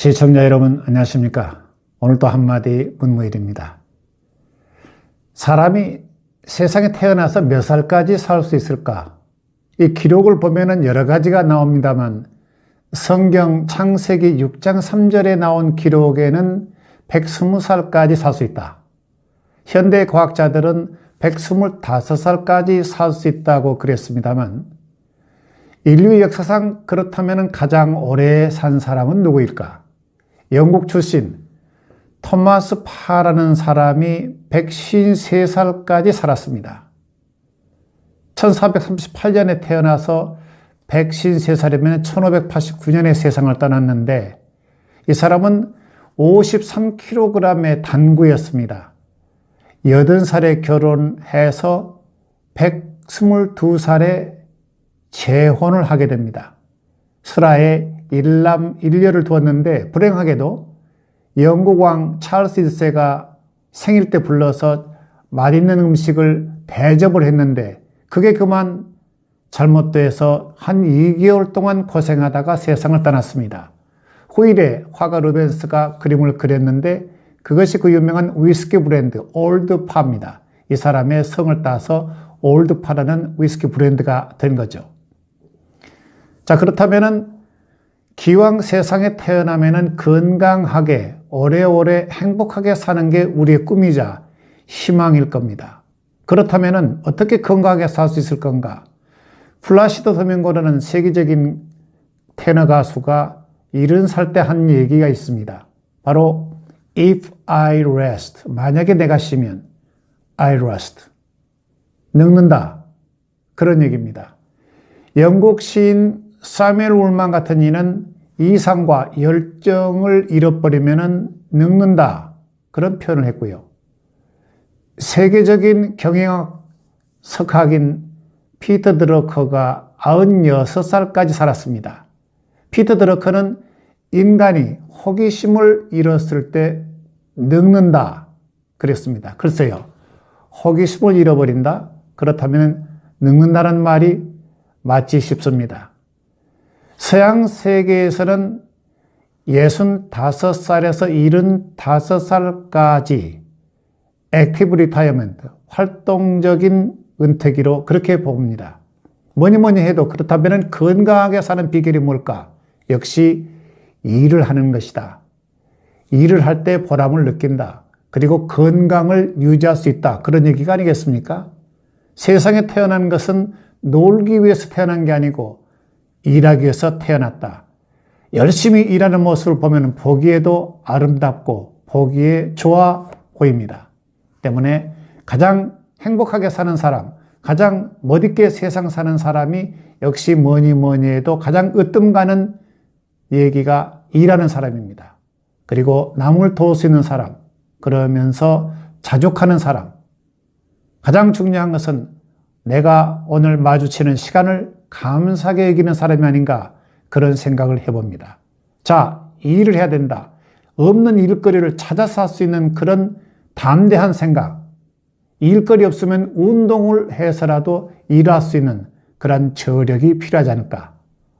시청자 여러분 안녕하십니까? 오늘도 한마디 문무일입니다. 사람이 세상에 태어나서 몇 살까지 살 수 있을까? 이 기록을 보면은 여러 가지가 나옵니다만 성경 창세기 6장 3절에 나온 기록에는 120살까지 살 수 있다. 현대 과학자들은 125살까지 살 수 있다고 그랬습니다만 인류 역사상 그렇다면 가장 오래 산 사람은 누구일까? 영국 출신 토마스 파라는 사람이 153살까지 살았습니다. 1438년에 태어나서 153살이면 1589년에 세상을 떠났는데 이 사람은 53kg의 단구였습니다. 80살에 결혼해서 122살에 재혼을 하게 됩니다. 스라에 일남 일녀를 두었는데 불행하게도 영국 왕 찰스 1세가 생일 때 불러서 맛있는 음식을 대접을 했는데 그게 그만 잘못돼서 한 2개월 동안 고생하다가 세상을 떠났습니다. 후일에 화가 루벤스가 그림을 그렸는데 그것이 그 유명한 위스키 브랜드 올드파입니다. 이 사람의 성을 따서 올드파라는 위스키 브랜드가 된 거죠. 자, 그렇다면은 기왕 세상에 태어나면은 건강하게 오래오래 행복하게 사는 게 우리의 꿈이자 희망일 겁니다. 그렇다면은 어떻게 건강하게 살 수 있을 건가? 플라시드 도밍고라는 세계적인 테너 가수가 70살 때 한 얘기가 있습니다. 바로 If I rest, 만약에 내가 쉬면 I rest, 늙는다. 그런 얘기입니다. 영국 시인 사멜 울만 같은 이는 이상과 열정을 잃어버리면 늙는다. 그런 표현을 했고요. 세계적인 경영학 석학인 피터 드러커가 96살까지 살았습니다. 피터 드러커는 인간이 호기심을 잃었을 때 늙는다. 그랬습니다. 글쎄요. 호기심을 잃어버린다? 그렇다면 늙는다는 말이 맞지 싶습니다. 서양 세계에서는 65살에서 75살까지 액티브 리타이어먼트, 활동적인 은퇴기로 그렇게 봅니다. 뭐니 뭐니 해도 그렇다면 건강하게 사는 비결이 뭘까? 역시 일을 하는 것이다. 일을 할 때 보람을 느낀다. 그리고 건강을 유지할 수 있다. 그런 얘기가 아니겠습니까? 세상에 태어난 것은 놀기 위해서 태어난 게 아니고 일하기 위해서 태어났다. 열심히 일하는 모습을 보면 보기에도 아름답고 보기에 좋아 보입니다. 때문에 가장 행복하게 사는 사람, 가장 멋있게 세상 사는 사람이 역시 뭐니 뭐니 해도 가장 으뜸 가는 얘기가 일하는 사람입니다. 그리고 남을 도울 수 있는 사람, 그러면서 자족하는 사람. 가장 중요한 것은 내가 오늘 마주치는 시간을 감사하게 여기는 사람이 아닌가 그런 생각을 해봅니다. 자, 일을 해야 된다. 없는 일거리를 찾아서 할 수 있는 그런 담대한 생각. 일거리 없으면 운동을 해서라도 일할 수 있는 그런 저력이 필요하지 않을까.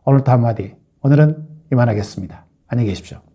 오늘도 한마디. 오늘은 이만하겠습니다. 안녕히 계십시오.